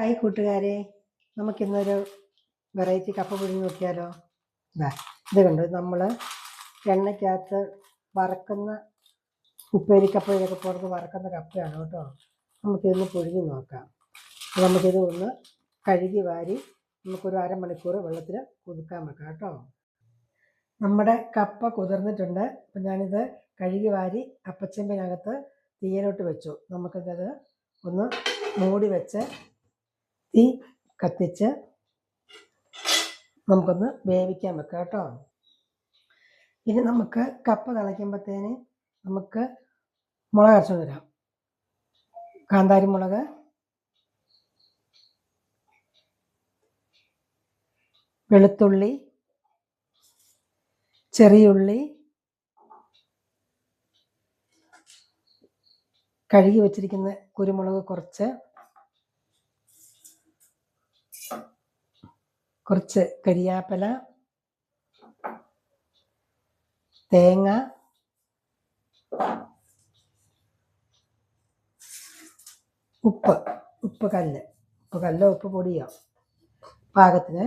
Hi കൂട്ടുകാരെ നമുക്കിന്നൊരു variety കപ്പ പുഴുങ്ങി നോക്കിയാലോ? ഇതാ ഇത് കണ്ടു? നമ്മൾ എണ്ണയ്ക്കകത്ത് വറക്കുന്ന ഉപ്പേരിക്കപ്പയിലൊക്കെ പുറത്ത് വറക്കുന്ന കപ്പയാണ് കേട്ടോ. നമുക്കിതൊന്ന് പുഴുങ്ങി നോക്കാം. നമുക്കിത് ഒന്ന് കഴുകി വാരി നമുക്കൊരു അരമണിക്കൂർ വെള്ളത്തിൽ കുതുക്കാൻ വെക്കാം കേട്ടോ. നമ്മുടെ കപ്പ കുതിർന്നിട്ടുണ്ട്. അപ്പം ഞാനിത് കഴുകി വാരി അപ്പച്ചമ്പിനകത്ത് തീയനോട്ട് വെച്ചു. നമുക്കിത് ഒന്ന് മൂടി വെച്ച് തീ കത്തിച്ച് നമുക്കൊന്ന് വേവിക്കാൻ വെക്കാം കേട്ടോ. ഇനി നമുക്ക് കപ്പ തിളയ്ക്കുമ്പോഴത്തേന് നമുക്ക് മുളക് അരച്ചു തരാം കാന്താരി മുളക്. വെളുത്തുള്ളി. ചെറിയുള്ളി കഴുകി വെച്ചിരിക്കുന്ന കുരുമുളക് കുറച്ച്. കുറച്ച് കരിയാപ്പല തേങ്ങ ഉപ്പ് ഉപ്പ് കല്ല് ഉപ്പ് കല്ലോ ഉപ്പ് പൊടിയോ പാകത്തിന്.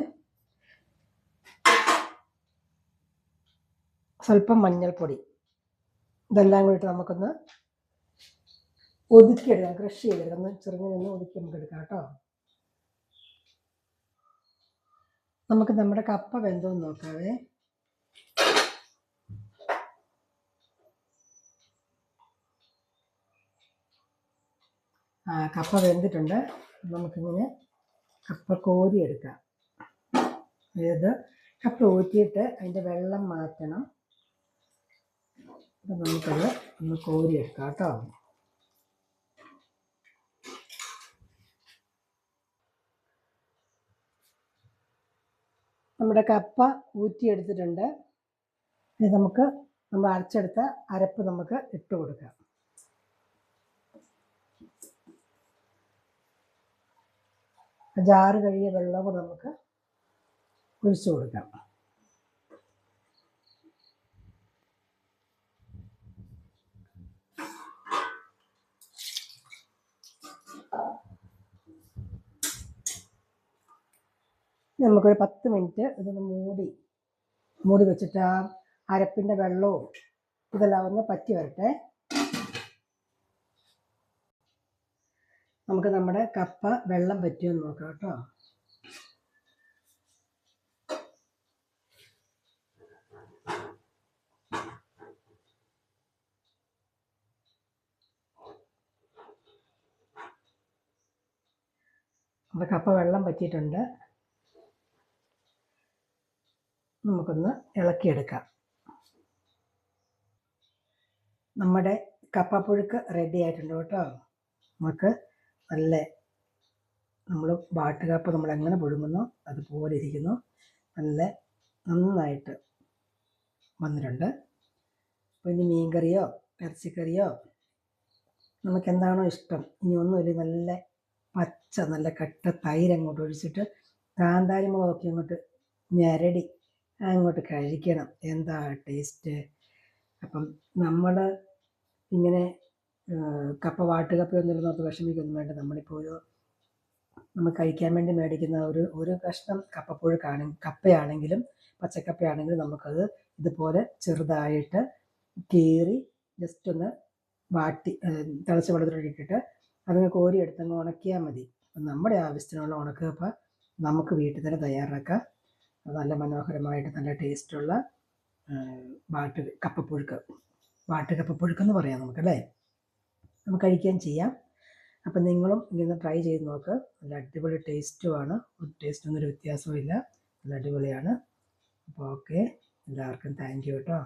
സ്വല്പം മഞ്ഞൾപ്പൊടി ഇതെല്ലാം കൂടിയിട്ട് നമുക്കൊന്ന് ഒതുക്കിയെടുക്കാം ക്രഷ് ചെയ്തെടുക്കാം. ഒന്ന് ചെറുങ്ങനെ ഒന്ന് ഒതുക്കി നമുക്ക് എടുക്കാം കേട്ടോ. നമുക്ക് നമ്മുടെ കപ്പ വെന്തോ നോക്കാവേ. ആ കപ്പ വെന്തിട്ടുണ്ട്. നമുക്കിങ്ങനെ കപ്പ കോരിയെടുക്കാം അതായത് കപ്പ ഊറ്റിയിട്ട് അതിന്റെ വെള്ളം മാറ്റണം. അപ്പം നമുക്കത് ഒന്ന് കോരിയെടുക്കാം കേട്ടോ. നമ്മുടെ കപ്പ ഊറ്റിയെടുത്തിട്ടുണ്ട്. ഇനി നമുക്ക് നമ്മൾ അരച്ചെടുത്ത അരപ്പ് നമുക്ക് ഇട്ട് കൊടുക്കാം. ജാറ് കഴിയ വെള്ളം നമുക്ക് ഒഴിച്ചു കൊടുക്കാം. നമുക്കൊരു പത്ത് മിനിറ്റ് ഇതൊന്ന് മൂടി മൂടി വെച്ചിട്ട് ആ അരപ്പിന്റെ വെള്ളവും ഇതെല്ലാം ഒന്ന് പറ്റി വരട്ടെ. നമുക്ക് നമ്മുടെ കപ്പ വെള്ളം പറ്റിയെന്ന് നോക്കാം കേട്ടോ. നമ്മുടെ കപ്പ വെള്ളം പറ്റിയിട്ടുണ്ട്. നമുക്കൊന്ന് ഇളക്കിയെടുക്കാം. നമ്മുടെ കപ്പപ്പുഴുക്ക് റെഡി ആയിട്ടുണ്ട് കേട്ടോ. നമുക്ക് നല്ല നമ്മൾ വാട്ടുകപ്പ നമ്മൾ എങ്ങനെ പുഴുങ്ങുന്നു അതുപോലെ ഇരിക്കുന്നു. നല്ല നന്നായിട്ട് വന്നിട്ടുണ്ട്. അപ്പോൾ ഇനി മീൻകറിയോ ഇറച്ചിക്കറിയോ നമുക്ക് എന്താണോ ഇഷ്ടം. ഇനി ഒന്നുമില്ല നല്ല പച്ച നല്ല കട്ട തൈര് അങ്ങോട്ട് ഒഴിച്ചിട്ട് കാന്താരി മുളകൊക്കെ അങ്ങോട്ട് ഞെരടി അങ്ങോട്ട് കഴിക്കണം. എന്താ ടേസ്റ്റ്? അപ്പം നമ്മൾ ഇങ്ങനെ കപ്പ വാട്ടുകപ്പയൊന്നും നമുക്ക് വിഷമിക്കൊന്നും വേണ്ട. നമ്മളിപ്പോൾ ഒരു നമ്മൾ കഴിക്കാൻ വേണ്ടി മേടിക്കുന്ന ഒരു ഒരു കഷ്ണം കപ്പപ്പുഴുക്കാണ് കപ്പയാണെങ്കിലും പച്ചക്കപ്പയാണെങ്കിലും നമുക്കത് ഇതുപോലെ ചെറുതായിട്ട് കീറി ജസ്റ്റ് ഒന്ന് വാട്ടി തിളച്ച വെള്ളത്തിലിട്ടിട്ട് അതിന് കോരി എടുത്തങ്ങ് ഉണക്കിയാൽ മതി. നമ്മുടെ ആവശ്യത്തിനുള്ള ഉണക്കപ്പ നമുക്ക് വീട്ടിൽ തന്നെ തയ്യാറാക്കാം. നല്ല മനോഹരമായിട്ട് നല്ല ടേസ്റ്റുള്ള വാട്ട് കപ്പപ്പുഴുക്ക് വാട്ട് കപ്പപ്പുഴുക്ക് എന്ന് പറയാം നമുക്കല്ലേ? നമുക്ക് കഴിക്കാൻ ചെയ്യാം. അപ്പം നിങ്ങളും ഇങ്ങനെ ട്രൈ ചെയ്ത് നോക്ക്. നല്ല അടിപൊളി ടേസ്റ്റുമാണ്. ടേസ്റ്റൊന്നും ഒരു വ്യത്യാസവും ഇല്ല നല്ല അടിപൊളിയാണ്. അപ്പോൾ ഓക്കെ. എല്ലാവർക്കും താങ്ക് യു കേട്ടോ.